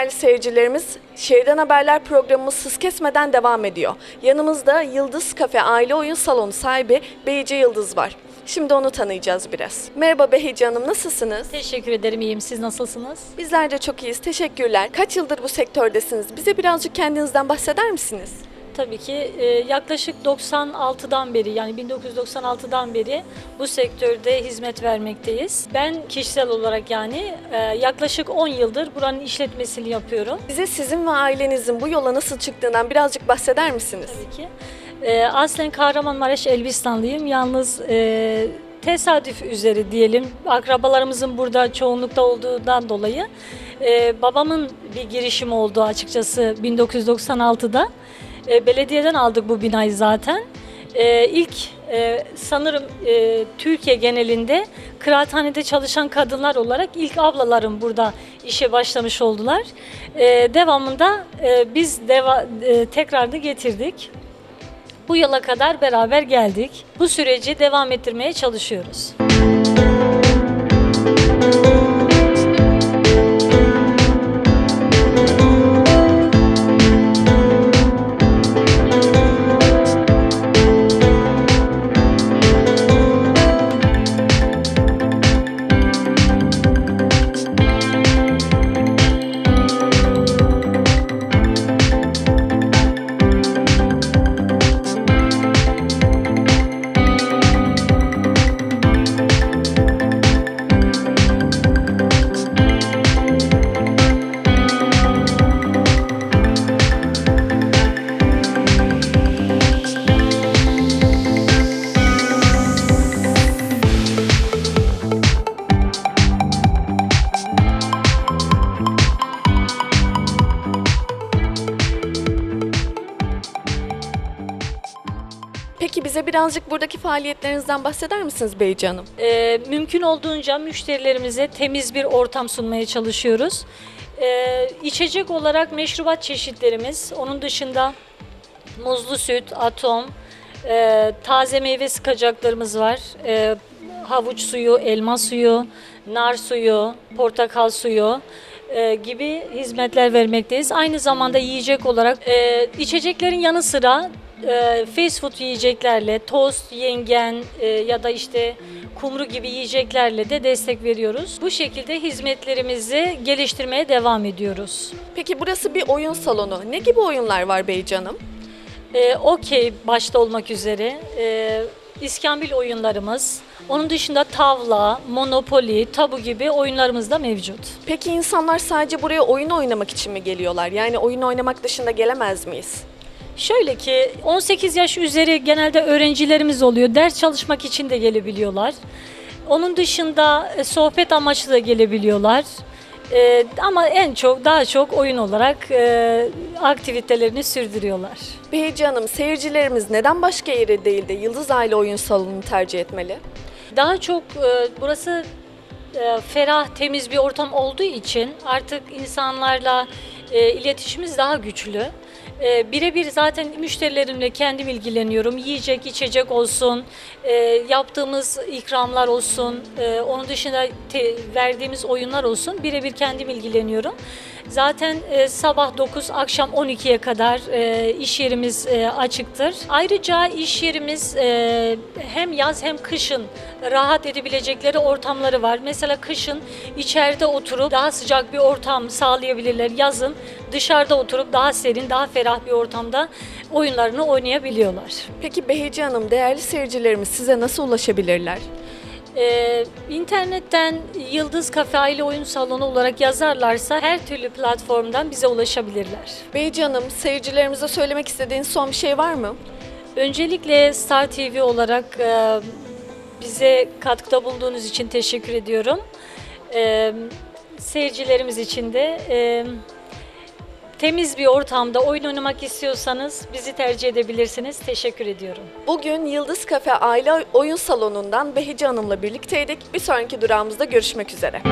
Değerli seyircilerimiz. Şehirden Haberler programımız hız kesmeden devam ediyor. Yanımızda Yıldız Kafe Aile Oyun Salonu sahibi Beyice Yıldız var. Şimdi onu tanıyacağız biraz. Merhaba Behice Hanım, nasılsınız? Teşekkür ederim, iyiyim. Siz nasılsınız? Bizler de çok iyiyiz, teşekkürler. Kaç yıldır bu sektördesiniz? Bize birazcık kendinizden bahseder misiniz? Tabii ki e, yaklaşık 96'dan beri yani 1996'dan beri bu sektörde hizmet vermekteyiz. Ben kişisel olarak yani e, yaklaşık 10 yıldır buranın işletmesini yapıyorum. Bize sizin ve ailenizin bu yola nasıl çıktığından birazcık bahseder misiniz? Tabii ki. E, aslen Kahramanmaraş Elbistanlıyım. Yalnız tesadüf üzeri diyelim. Akrabalarımızın burada çoğunlukta olduğundan dolayı e, babamın bir girişimi oldu açıkçası 1996'da. E, belediyeden aldık bu binayı zaten. E, ilk e, sanırım e, Türkiye genelinde kıraathanede çalışan kadınlar olarak ilk ablalarım burada işe başlamış oldular. E, devamında e, biz deva, e, tekrar da getirdik. Bu yıla kadar beraber geldik. Bu süreci devam ettirmeye çalışıyoruz. Peki bize birazcık buradaki faaliyetlerinizden bahseder misiniz Beyice Hanım? Ee, mümkün olduğunca müşterilerimize temiz bir ortam sunmaya çalışıyoruz. Ee, içecek olarak meşrubat çeşitlerimiz, onun dışında muzlu süt, atom, e, taze meyve sıkacaklarımız var. E, havuç suyu, elma suyu, nar suyu, portakal suyu e, gibi hizmetler vermekteyiz. Aynı zamanda yiyecek olarak e, içeceklerin yanı sıra e, fast food yiyeceklerle, tost, yengen e, ya da işte kumru gibi yiyeceklerle de destek veriyoruz. Bu şekilde hizmetlerimizi geliştirmeye devam ediyoruz. Peki burası bir oyun salonu. Ne gibi oyunlar var Beyice Hanım? E, Okey başta olmak üzere e, iskambil oyunlarımız, onun dışında tavla, monopoli, tabu gibi oyunlarımız da mevcut. Peki insanlar sadece buraya oyun oynamak için mi geliyorlar? Yani oyun oynamak dışında gelemez miyiz? Şöyle ki 18 yaş üzeri genelde öğrencilerimiz oluyor. Ders çalışmak için de gelebiliyorlar. Onun dışında e, sohbet amaçlı da gelebiliyorlar. E, ama en çok daha çok oyun olarak e, aktivitelerini sürdürüyorlar. Behice Hanım, seyircilerimiz neden başka yere değil de Yıldız Aile Oyun Salonu'nu tercih etmeli? Daha çok e, burası e, ferah, temiz bir ortam olduğu için artık insanlarla e, iletişimimiz daha güçlü. E, Birebir zaten müşterilerimle kendim ilgileniyorum. Yiyecek, içecek olsun, e, yaptığımız ikramlar olsun, e, onun dışında te- verdiğimiz oyunlar olsun. Birebir kendim ilgileniyorum. Zaten e, sabah 9, akşam 12'ye kadar e, iş yerimiz e, açıktır. Ayrıca iş yerimiz e, hem yaz hem kışın rahat edebilecekleri ortamları var. Mesela kışın içeride oturup daha sıcak bir ortam sağlayabilirler. Yazın dışarıda oturup daha serin, daha ferah bir ortamda oyunlarını oynayabiliyorlar. Peki Behice Hanım, değerli seyircilerimiz size nasıl ulaşabilirler? Ee, internetten Yıldız Kafe Aile Oyun Salonu olarak yazarlarsa her türlü platformdan bize ulaşabilirler. Behice Hanım, seyircilerimize söylemek istediğiniz son bir şey var mı? Öncelikle Star TV olarak e, bize katkıda bulunduğunuz için teşekkür ediyorum. E, seyircilerimiz için de e, temiz bir ortamda oyun oynamak istiyorsanız bizi tercih edebilirsiniz. Teşekkür ediyorum. Bugün Yıldız Kafe Aile Oyun Salonu'ndan Behice Hanım'la birlikteydik. Bir sonraki durağımızda görüşmek üzere.